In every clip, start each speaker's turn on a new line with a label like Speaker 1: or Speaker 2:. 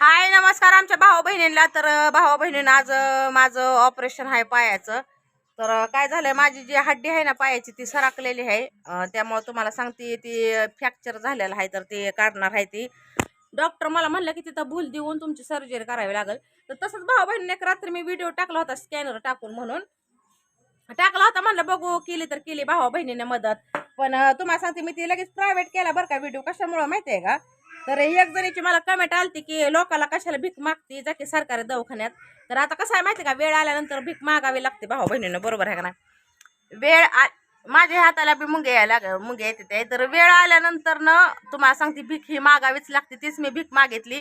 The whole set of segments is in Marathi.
Speaker 1: हाय नमस्कार आमच्या भाऊ बहिणींना. तर भावा बहिणीनं आज माझं ऑपरेशन आहे पायाचं. तर काय झालंय माझी जी हड्डी आहे ना पायाची ती सरकलेली आहे. त्यामुळे तुम्हाला सांगते ती फ्रॅक्चर झालेलं आहे तर ते काढणार आहे ती. डॉक्टर मला म्हणलं की तिथं भूल देऊन तुमची सर्जरी करावी लागेल. तर तसंच भाऊ बहिणीने एक रात्री मी व्हिडिओ टाकला होता स्कॅनर टाकून म्हणून. टाकला होता म्हणलं बघू केली तर केली भावा बहिणीने मदत. पण तुम्हाला सांगते मी ती लगेच प्रायव्हेट केला बरं का व्हिडिओ कशामुळं माहिती आहे का? तर एक जणीची मला कमेंट आलती की लोकाला कशाला भीक मागती जा की सरकारी दवाखान्यात. तर आता कसं आहे माहिती आहे का? वेळ आल्यानंतर भीक मागावी लागते भाऊ बहिणीनं बरोबर आहे का ना वेळ आ माझ्या हाताला बी मुंगे यायला मुंगे येते ते तर वेळ आल्यानंतर न तुम्हाला सांगते भीक ही मागावीच लागते तीच मी भीक मागितली.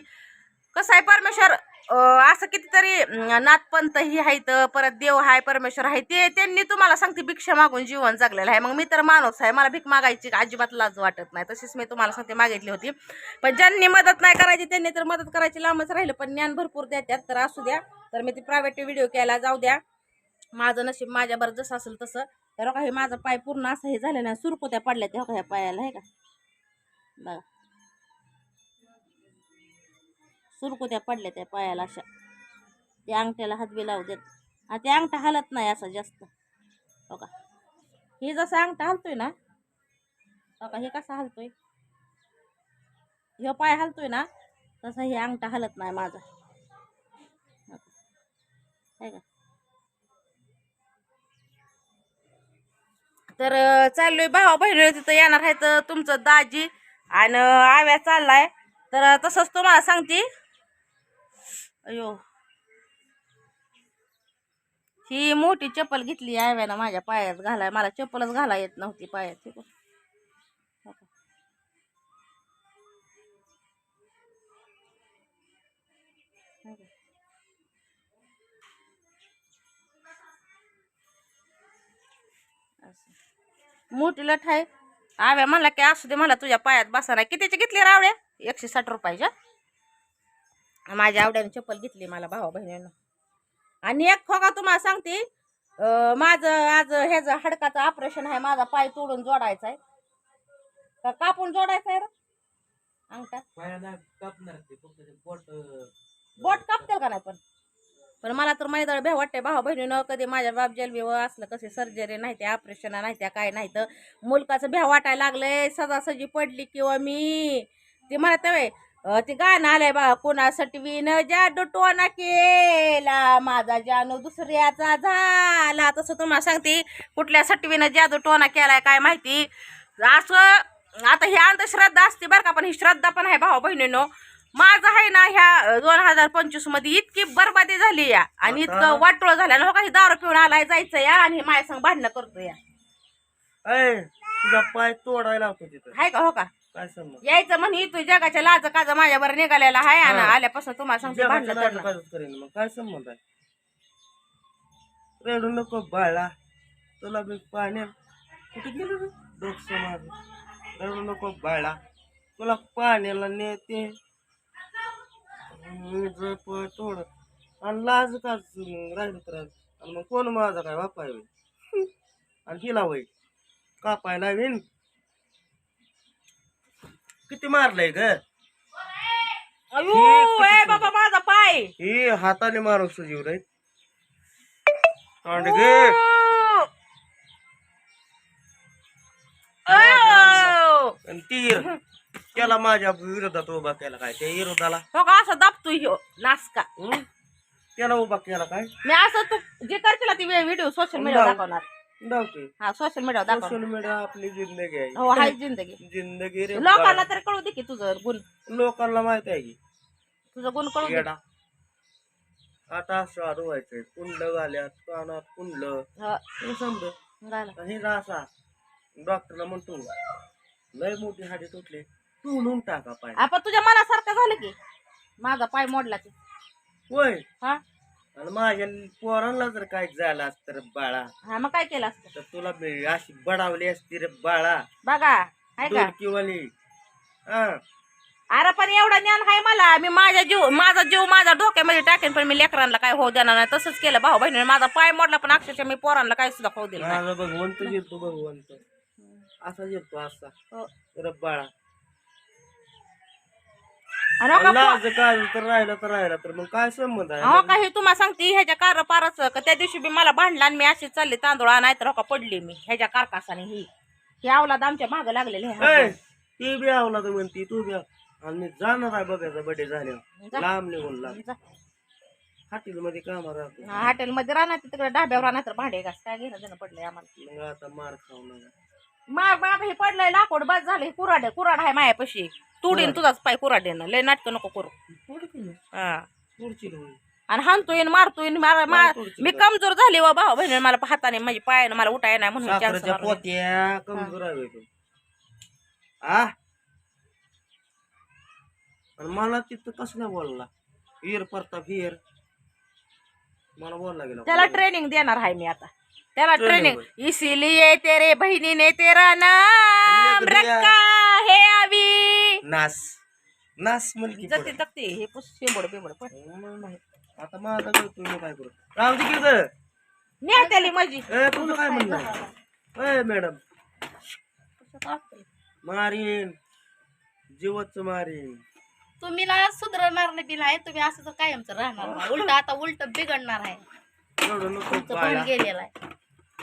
Speaker 1: कसं आहे परमेश्वर असं कितीतरी नाथपंत ही आहेत परत देव आहे परमेश्वर आहे ते त्यांनी तुम्हाला सांगते भिक्षा मागून जीवन जगलेलं आहे. मग मी तर माणूस आहे मला भीक मागायची अजिबात लाज वाटत नाही. तशीच मी तुम्हाला सांगते मागितली होती. पण ज्यांनी मदत नाही करायची त्यांनी तर मदत करायची लांबच राहिलं. पण ज्ञान भरपूर देतात तर असू द्या. तर मी ती प्रायव्हेट व्हिडिओ केला जाऊ द्या. माझं नशीब माझ्यावर जसं असेल तसं. तर हो काही माझा पाय पूर्ण असं हे झालं नाही सुरकुत्या पडल्या त्या हो ह्या पायाला आहे का? बघा. सुरकुत्या पडल्या त्या पायाला अशा. त्या अंगठ्याला हातबी लावू देत. आणि ते अंगठा हलत नाही असं जास्त. हो का? हे जसं अंगठा हलतोय ना हो का? हे कसा हलतोय? ह्यो पाय हलतोय ना तसा हे अंगठा हलत नाही माझा. हो आहे का? तर चाललोय. भावा बहिणी तिथं येणार आहे तर तुमचं दाजी. आणि आव्या चाललाय. तर तसंच तुम्हाला सांगते. अयो. ही मोठी चप्पल घेतली आव्यानं माझ्या पायात घालाय. मला चप्पलच घाला येत नव्हती पायात हे बघ. मोठी लठ आहे आव्या म्हणला की असू दे मला तुझ्या पायात बसा नाही. कितीची घेतली रावड्या एकशे साठ रुपयाच्या? माझ्या आवड्याने चप्पल घेतली मला भावा बहिणीनं. आणि एक खोका तुम्हाला सांगते माझं आज ह्याचं हाडकाचं ऑपरेशन आहे माझा पाय तोडून जोडायचा आहे. का कापून जोडायचा आहे रे? अंगठा.
Speaker 2: बोट
Speaker 1: कापतील का नाही पण? पण मला तर मैदाळ भ्या वाटते भावा बहिणीनं कधी माझ्या बाप जलबी असलं कसे सर्जरी नाही ते ऑपरेशन नाही त्या काय नाही तर मुलकाचं भ्या वाटायला लागलंय सजासजी पडली किंवा मी. ती आहे अं, ते गाणं आलंय बा कोणासाठी विन जादू टोना केला माझा जानू दुसऱ्याचा झाला. तसं तुम्हाला सांगते कुठल्या सटवीनं जादू टोना केलाय काय माहिती? असं आता ही अंधश्रद्धा असते बरं का पण ही श्रद्धा पण आहे भावा बहिणीनं. माझं आहे ना ह्या दोन हजार पंचवीसमध्ये इतकी बरबादी झाली या. आणि? इतकं वाटोळ झालं. हो काही दारू पिऊन आलाय जायचं या आणि माझ्या संग भांडणं करतो या.
Speaker 2: तुझा पाय तोडायला होतो तिथं.
Speaker 1: हाय का हो का?
Speaker 2: काय समज
Speaker 1: यायचं म्हणे तू जगाच्या लाज काज माझ्यावर निघालेला आहे आणि
Speaker 2: हा.
Speaker 1: आल्यापासून तुम्हाला सांगते
Speaker 2: करेन मग. काय संबंध आहे रडू नको बाळा. तुला मी पाण्यात कुठे गेलो रे? समाज रडू नको बाळा. तुला पाण्याला नेते. मी जर पाय तोड आणि लाज का राहिलं. तर आणि मग कोण माझा काय बापाय होईल? आणि हिला होईल. कापाय लावीन किती मारलंय ग?
Speaker 1: अयो ए बाबा माझा पाय.
Speaker 2: हे हाताने मारू सुजीव रे. गे
Speaker 1: अयो.
Speaker 2: आणि तीर त्याला माझ्या विरोधात उभा केला काय? त्या विरोधाला
Speaker 1: हो का? असं दाबतो ह्यो नासका.
Speaker 2: हं? त्याला उभा केला काय?
Speaker 1: मी असं तू जे करशील ना ती व्हिडिओ सोशल मीडियावर दाखवणार. हा सोशल मीडियावर दाखव.
Speaker 2: सोशल मीडिया आपली जिंदगी
Speaker 1: हो
Speaker 2: आहे
Speaker 1: जिंदगी.
Speaker 2: जिंदगी रे
Speaker 1: लोकांना तरी कळू दे की तुझं गुण.
Speaker 2: लोकांना माहीत आहे की.
Speaker 1: तुझं गुण कळू दे.
Speaker 2: येडा. आता स्वाद व्हायचंय. कुंडलं घाल्यात कानात कुंडलं.
Speaker 1: हा,
Speaker 2: हे समज
Speaker 1: झालं.
Speaker 2: हे असा डॉक्टरला म्हणतो लय मोठी हाडी तुटली. तुडून टाका पाय.
Speaker 1: आपण तुझ्या मनासारखं झालं की. माझा पाय मोडला की.
Speaker 2: होय.
Speaker 1: हा?
Speaker 2: आणि माझ्या पोरांना जर काय झालं असतं रे बाळा
Speaker 1: हा मग काय केलं असतं?
Speaker 2: तर तुला बी अशी बडावली असती रे बाळा.
Speaker 1: बघा हाय का?
Speaker 2: हा.
Speaker 1: अरे पण एवढा ज्ञान आहे मला. मी माझ्या जीव माझा जीव माझ्या डोक्यामध्ये टाकेन पण मी लेकरांना काय होऊ देणार नाही. तसंच केलं भाऊ बहिणी माझा पाय मोडला पण अक्षरशः मी पोरांना काय सुद्धा होऊ दिलं नाही.
Speaker 2: माझा भगवंत जिरतो भगवंत. असा जिरतो असा.
Speaker 1: हो.
Speaker 2: रे बाळा.
Speaker 1: आणि हो का पो-
Speaker 2: लाज तर राहिला तर राहिला तर मग काय संबंध
Speaker 1: हो
Speaker 2: आहे
Speaker 1: का हे तुम्हाला सांगते ह्याच्या कार पारच का त्या दिवशी बी मला भांडला आणि मी अशी चालले तांदूळ आणायचं हो का पडली मी ह्याच्या कारकासाने ही. ही अवलाद आमच्या मागं लागलेली
Speaker 2: ती बी आवला तर म्हणती तू बी आव. आणि मी जाणार आहे बघायचा बडे झाल्यावर.
Speaker 1: जा.
Speaker 2: लांब निघून लांब. हॉटेल मध्ये काम राहतो.
Speaker 1: हॉटेलमध्ये राहणार तिकडे डाब्यावर राहणार तर भांडे घास काय घेणं देणं पडलंय आम्हाला.
Speaker 2: मग आता मार खाऊ नका.
Speaker 1: माग माग हे पडलंय लाकूड बस झालं कुराड कुराड आहे मायापाशी. तुडीन तुझाच पाय कुराडीनं लय नाटकं नको करू. हा. आणि हाणतोय आणि मारतोय आणि मार मार मी कमजोर झाली वा भाऊ बहिणी मला हाताने माझी पायानं मला उठाय नाही म्हणून chance
Speaker 2: साखरेच्या
Speaker 1: मारला.
Speaker 2: पोत्या कमजोर आहे तू. आ? आणि मला तिथं कसला बोलला वीर प्रताप वीर. मला बोलला गेला.
Speaker 1: त्याला ट्रेनिंग देणार आहे मी आता. त्याला
Speaker 2: Training.
Speaker 1: ट्रेनिंग इसीलिए तेरे बहिणीने तेरा नाम. रखा है अभी.
Speaker 2: नास. नास म्हणली
Speaker 1: जगते जगते. हे पुस शेंबड बिंबड पण
Speaker 2: आता माझा करतो मी काय करू. राहू दे की गं.
Speaker 1: नेत्याली माझी.
Speaker 2: ए तुझं काय म्हणणं ए मॅडम मारीन. जीवच मारीन.
Speaker 3: तुम्ही ना सुधारणार नाही बी नाही तुम्ही असं तर कायमच राहणार नाही. उलट आता उलट बिघडणार आहे. गेलेला आहे.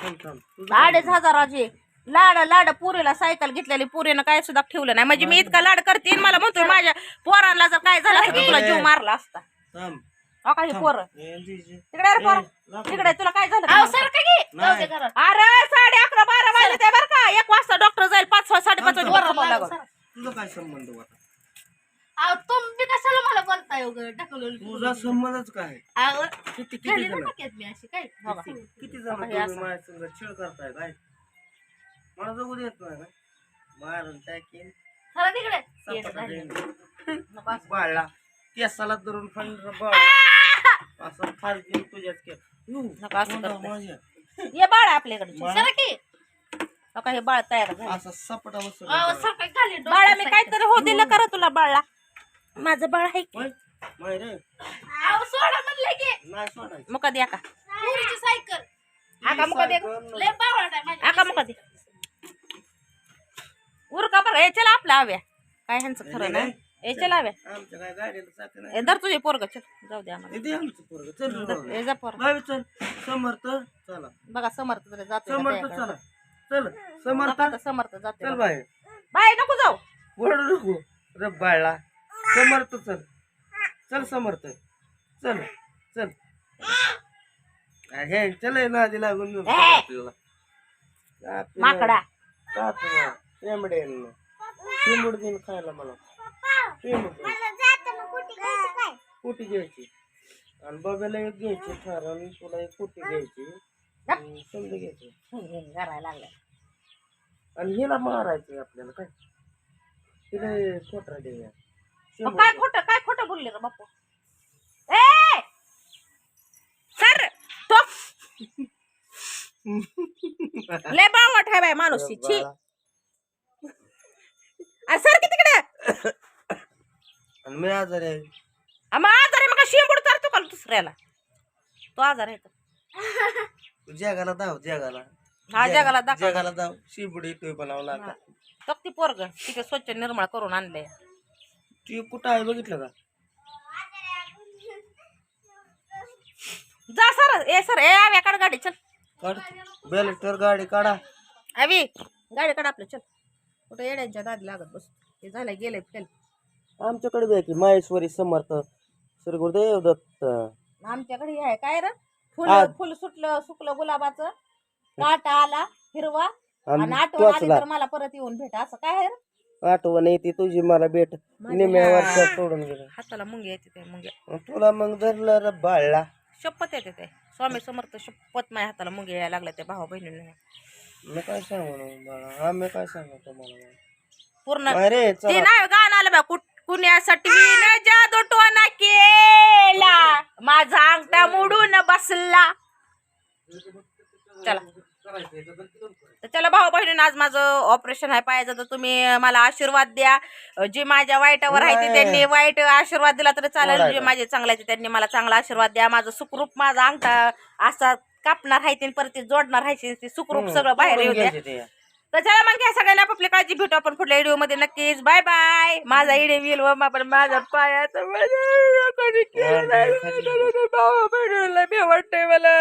Speaker 1: अडीच हजाराची. लाड लाड पुरीला सायकल घेतलेली पुरीनं काय सुद्धा ठेवलं नाही. म्हणजे मी इतका लाड करते मला म्हणतोय माझ्या पोरांना जर काय झालं असतं, तुला जीव मारला असता. अहो हे पोरं. तिकडे अरे पोर. तिकडे तुला काय झालं? अरे साडे अकरा बारा वाजले ते बरं का. एक वाजता डॉक्टर जाईल पाच वाजता साडेपाच वाजता.
Speaker 2: तुझा काय संबंध तुझा संबंधच काय? किती किती
Speaker 3: खाली
Speaker 2: जण?
Speaker 3: मी अशी काय?
Speaker 1: हो?
Speaker 2: किती जण
Speaker 1: आता हे
Speaker 2: तुम्ही
Speaker 1: असं.
Speaker 2: माझ्या संग छळ करताय काय मला जगू देत नाही काय मारून टाकीन
Speaker 3: चला तिकडे. येड
Speaker 2: सपाटा
Speaker 3: झाली.
Speaker 2: देईन.
Speaker 1: नको असं.
Speaker 2: बाळला. केसाला धरून फंड बाळ. असं फार देईन तुझ्याच के यू,
Speaker 1: नका असं बाळ आपल्याकडे.
Speaker 3: की.
Speaker 1: हे बाळ तयार झालं.
Speaker 2: असं सपाटा बसून
Speaker 1: बाळा मी. काहीतरी हो दिलं करा तुला बाळा. माझं बाळ आहे की.
Speaker 3: अहो सोडा म्हणलं की.
Speaker 2: नाही सोडायचं.
Speaker 1: मग कधी आका.
Speaker 3: पुरीची सायकल.
Speaker 1: आका मग कधी
Speaker 2: सायकल
Speaker 3: लय बावळट आहे माझी.
Speaker 1: आका मग कधी उरका बरं. चला आपल्या आव्या. काय ह्यांचं खरं नाही हे चला आव्या.
Speaker 2: आमच्या काय गाडीला चाक नाही.
Speaker 1: हे धर तुझे पोरग. चल जाऊ दे आम्हाला.
Speaker 2: दे आमचं पोरगं. चल
Speaker 1: जा
Speaker 2: चल. समर्थ चला.
Speaker 1: बघा समर्थ तरी जातो
Speaker 2: समर्थ चला. चल समर्थ.
Speaker 1: समर्थ जाते
Speaker 2: चल बाय
Speaker 1: बाय नको जाऊ.
Speaker 2: ओरडू नको. रे बाळला समर्थ चल. चल समर्थ चल चल. हे चल लागून
Speaker 1: हे.
Speaker 2: आपल्याला-
Speaker 1: माकडा
Speaker 2: का तुला देईन खायला मला. शेंबूड कुटी घ्यायची आणि बघायला एक घ्यायची ठार आणि तुला एक कुटी घ्यायची? आणि समजा घ्यायची.
Speaker 1: करायला लागला.
Speaker 2: आणि हिला मारायचं आपल्याला काय? तिला खोटरा देऊया.
Speaker 1: मग काय खोटं काय खोटं बोलले रे बापू ए! सर तो लय बावट आहे बाय माणूस छी. अरे सर की तिकडे?
Speaker 2: आणि मी आजारी आहे.
Speaker 1: मग आजार आहे मग शिंबूड चालतो का दुसऱ्याला? तो आजार आहे.
Speaker 2: तू जगाला दाव जगाला.
Speaker 1: हा जगाला दाखव.
Speaker 2: जगाला दाव. शिबडी येतोय बनावला आता
Speaker 1: तो ती पोरग तिथे स्वच्छ निर्मळ करून आणले
Speaker 2: तू कुठं आहे बघितलं का?
Speaker 1: जा सर ए सर ए आव्या काढ गाडी चल.
Speaker 2: काढ. बेलेक्टर गाडी काढा.
Speaker 1: आवी गाडी काढ आपलं चल. कुठं येड्यांच्या दादी लागत बस. हे झालंय गेलंय फेल.
Speaker 2: आमच्याकडे बी आहे की माहेश्वरी समर्थ श्री गुरुदेव दत्त.
Speaker 1: आमच्याकडे हे आहे काय रे? फुल. फुल सुटलं सुकलं गुलाबाचं. काटा आला हिरवा. आणि
Speaker 2: आणि
Speaker 1: आठवण आली तर मला परत येऊन भेट असं काय आहे रे?
Speaker 2: आठवण येते तुझी मला भेट. निम्या वर्षात सोडून गेलं.
Speaker 1: हाताला मुंग्या येते ते मुंग्या.
Speaker 2: तुला मग धरलं रे बाळला.
Speaker 1: शपथ येते ते. स्वामी समर्थ शपथ माझ्या हाताला मुंग्या यायला लागल्या त्या भाऊ बहिणीने.
Speaker 2: मी काय सांगू ना बाळा? आम्ही काय सांगू तुम्हाला?
Speaker 1: पूर्ण
Speaker 2: अरे
Speaker 1: ते
Speaker 2: चला.
Speaker 1: नाही गाणं आलं बा कुठ कुण्यासाठी न जादू टोना केला. माझा अंगठा मोडून बसला. चला. तर चला भाऊ बहिणीनं आज माझं ऑपरेशन आहे पायाचं तर तुम्ही मला आशीर्वाद द्या. जे माझ्या वाईटावर आहे ते त्यांनी वाईट आशीर्वाद दिला तर चालेल. जे माझे चांगले आहे त्यांनी मला चांगला आशीर्वाद द्या. माझं सुखरूप माझा अंगठा असा कापणार आहे परत ते जोडणार आहे ते सुखरूप सगळं बाहेर येऊ द्या. तर चला मग घ्या सगळ्यांना आपली काळजी भेटू आपण पुढल्या व्हिडिओमध्ये नक्कीच. बाय बाय माझा व्हिडिओ येईल व पण माझा पायाचा कोणी केलं नाही. भावा बहिणीला बी वाटतंय मला